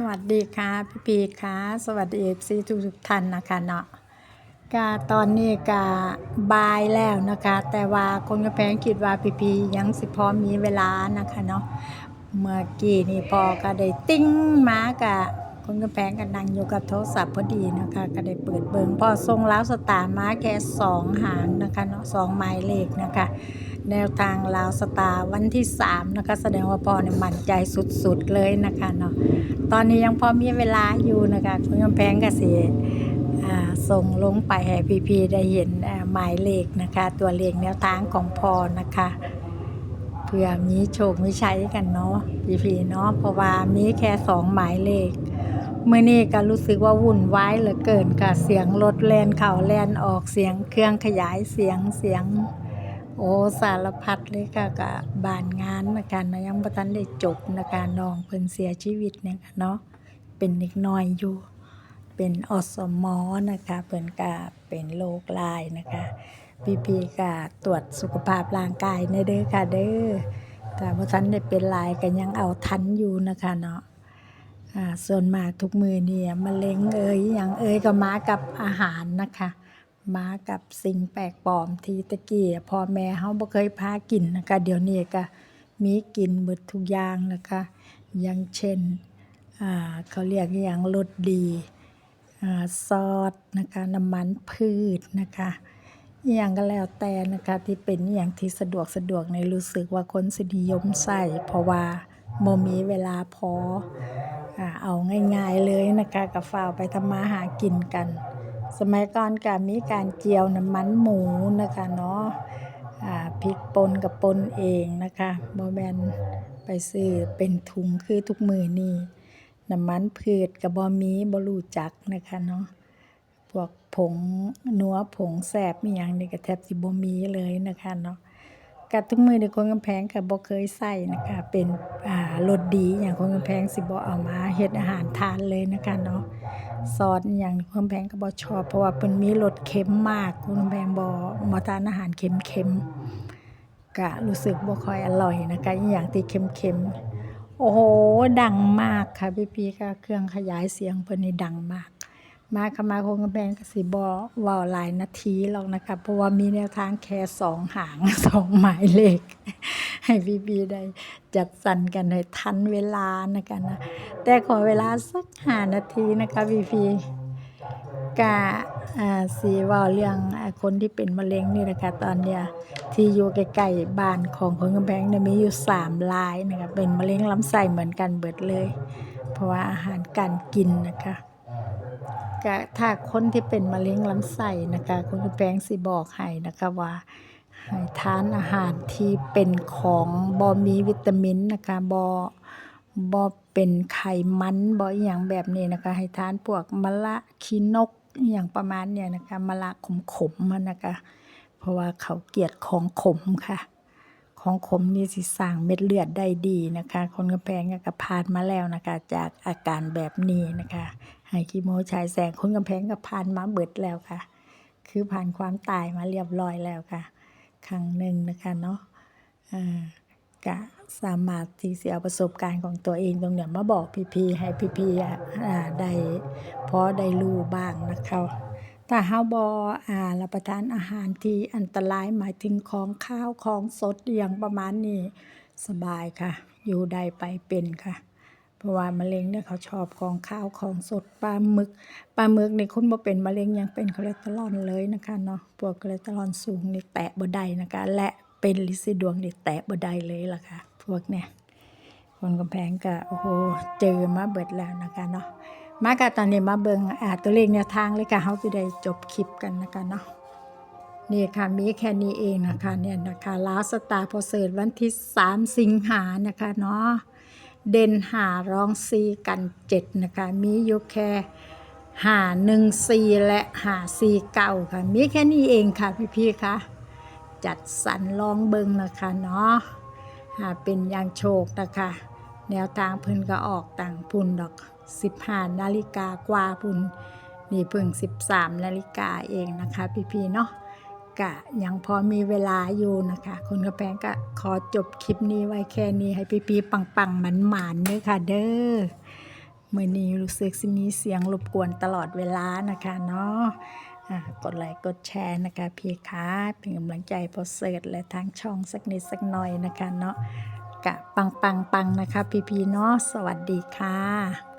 สวัสดีค่ะพี่ปีค่ะสวัสดีเอฟซีทุกทุกท่านนะคะเนาะกาตอนนี้กาบายแล้วนะคะ แต่ว่าคนกระแพงคิดว่าพี่ปียังสิพอมีเวลานะคะเนาะเมื่อกี้นี่พอก็ได้ติ้งมากะ คนกระแพงก็นั่งอยู่กับโทรศัพท์พอดีนะคะ ก็ได้เปิดเบิงพอทรงแล้วสตาร์มาแค่สองหางนะคะเนาะสองหมายเลขนะคะ แนวทางลาวสตาร์วันที่3นะคะ แสดงว่าพอเนี่ยมั่นใจสุดๆเลยนะคะเนาะตอนนี้ยังพอมีเวลาอยู่นะคะคุณกำแพงกสิอ่าส่งลงไปให้พี่ๆได้เห็นหมายเลขนะคะ ตัวเลขแนวทางของพอนะคะเพื่อมีโชคมีชัยกันเนาะพี่ๆเนาะเพราะว่ามีแค่สองหมายเลข มื่อนี้ก็รู้สึกว่าวุ่นวายเหลือเกินค่ะเสียงรถแลนเข่าแลนออกเสียงเครื่องขยายเสียงเสียง โอ้สารพัดเลยค่ะกับบานงานนะคะเนาะยังบ่ทันได้จบนะคะน้องเพิ่นเสียชีวิตเนี่ยค่ะเนาะเป็นเด็กน้อยอยู่ เป็นอสมอนะคะเพิ่นก็เป็นโรคลายนะคะพี่พีก็ตรวจสุขภาพร่างกายในเด้อค่ะเด้อแต่บ่ทันได้เป็นลายก็ยังเอาทันอยู่นะคะเนาะ ส่วนมากทุกมือเนี่ยมะเร็งเอ่ยอย่างเอ่ยก็มากับอาหารนะคะ มากับสิ่งแปลกปลอมทีตะกี้พ่อแม่เฮาบ่เคยพากินนะคะ เดี๋ยวนี้ก็มีกินหมดทุกอย่างนะคะอย่างเช่นเขาเรียกอย่างรสดีซอสนะคะน้ำมันพืชนะคะอย่างก็แล้วแต่นะคะ ที่เป็นอย่างที่สะดวกสะดวกในรู้สึกว่าคนสินิยมใส่เพราะว่าบ่มีเวลาพอ อ่าเอาง่ายๆเลยนะคะก็ฝ้าวไปทำมาหากินกัน สมัยก่อนก็มีการเจียวน้ำมันหมูนะคะเนาะอ่าพริกป่นกับป่นเองนะคะบ่แมนไปซื้อเป็นถุงคือทุกมือนี้น้ำมันพืชก็บ่มีบ่รู้จักนะคะเนาะพวกผงนัวผงแซ่บอีหยังนี่ก็แทบสิบ่มีเลยนะคะเนาะ ก็ทุกมื้อนี้คนกำแพงก็บ่เคยใส่นะคะ เป็นอ่ารสดีหยังคนกำแพงสิบ่เอามาเฮ็ดอาหารทานเลยนะคะเนาะซอสอย่างคุณแพงก็บ่ชอบ เพราะว่าเพิ่นมีรสเค็มมากคุณแพงบ่บ่ทานอาหารเค็มๆก็รู้สึกบ่ค่อยอร่อยนะคะอีหยังที่เค็มๆโอ้โห ดังมากค่ะพี่ๆค่ะเครื่องขยายเสียงเพิ่นนี่ดังมาก มาค่ะมาคงกำแพงกสิบ่เว้าหลายนาทีหรอกนะคะเพราะว่ามีแนวทางแค่สองหางสองหมายเลข ให้พี่ๆได้จัดสรรกันให้ทันเวลานะคะนะ แต่ขอเวลาสักห้านาทีนะคะพี่ๆกะอ่าสีว่าเรื่องคนที่เป็นมะเร็งนี่นะคะตอนเนี้ยที่อยู่ใกล้ๆบ้านของคนกำแพงเนี่ยมีอยู่สามรายนะคะเป็นมะเร็งลำไส้เหมือนกันเบิดเลย เพราะว่าอาหารการกินนะคะ กะถ้าคนที่เป็นมะเร็งลำไส้นะคะคนกำแพงสิบอกให้นะคะว่าให้ทานอาหารที่เป็นของบ่มีวิตามินนะคะบ่บ่เป็นไขมันบ่อย่างแบบนี้นะคะ ให้ทานพวกมะละขี้นกอย่างประมาณเนี้ยนะคะมะละขมๆมันนะคะ เพราะว่าเขาเกลียดของขมค่ะ ของขมนี่สิสร้างเม็ดเลือดได้ดีนะคะ คนกำแพงก็ผ่านมาแล้วนะคะ จากอาการแบบนี้นะคะ ให้คีโมฉายแสงคนกำแพงก็ผ่านมาเบิดแล้วค่ะ คือผ่านความตายมาเรียบร้อยแล้วค่ะ ครั้งหนึ่งนะคะเนาะอ่าก็สามารถที่จะเอาประสบการณ์ของตัวเองตรงเนี้ยมาบอกพี่ๆให้พี่ๆอะได้พอได้รู้บ้างนะคะถ้าเฮาบ่อ่ารับประทานอาหารที่อันตรายหมายถึงของข้าวของสดอย่างประมาณนี้สบายค่ะ อยู่ได้ไปเป็นค่ะ เพราะว่ามะเร็งเนี่ยเขาชอบของข้าวของสดปลาหมึกปลาหมึกในคนบ่เป็นมะเร็งยังเป็นคอเลสเตอรอลเลยนะคะเนาะพวกคอเลสเตอรอลสูงนี่แตะบ่ได้นะคะ และเป็นลิซิดวงนี่แตะบ่ได้เลยล่ะค่ะพวกเนี่ยคนกำแพงก็โอ้โหเจอมาเบิดแล้วนะคะเนาะมาค่ะตอนนี้มาเบิงอ่าตัวเลขแนวทางเลยค่ะเฮาสิได้จบคลิปกันนะคะเนาะนี่ค่ะมีแค่นี้เองนะคะเนี่ยนะคะลาสตาพอเสิร์ตวันที่ 3 สิงหานะคะเนาะ เด่นหารองซีกันเจ็ดนะคะ มีอยู่แค่หาหนึ่งซีและหาซีเก่าค่ะ มีแค่นี้เองค่ะพี่ๆค่ะจัดสรรลองเบิงนะคะเนาะหาเป็นอย่างโชคนะคะ แนวทางเพิ่นก็ออกต่างพุ่นดอก15นาฬิกากว่าพุ่นนี่เพิ่ง13นาฬิกาเองนะคะ พี่ๆเนาะ กะยังพอมีเวลาอยู่นะคะ คนกระแพงก็ขอจบคลิปนี้ไว้แค่นี้ให้พี่ๆปังๆหมันๆเด้อค่ะเด้อเมื่อนี้รู้สึกสิมีเสียงรบกวนตลอดเวลานะคะเนาะกดไลค์กดแชร์นะคะพี่คะเป็นกำลังใจพอเสิร์ตและทางช่องสักนิดสักหน่อยนะคะเนาะกะปังปังปังนะคะ พี่พีเนาะสวัสดีค่ะ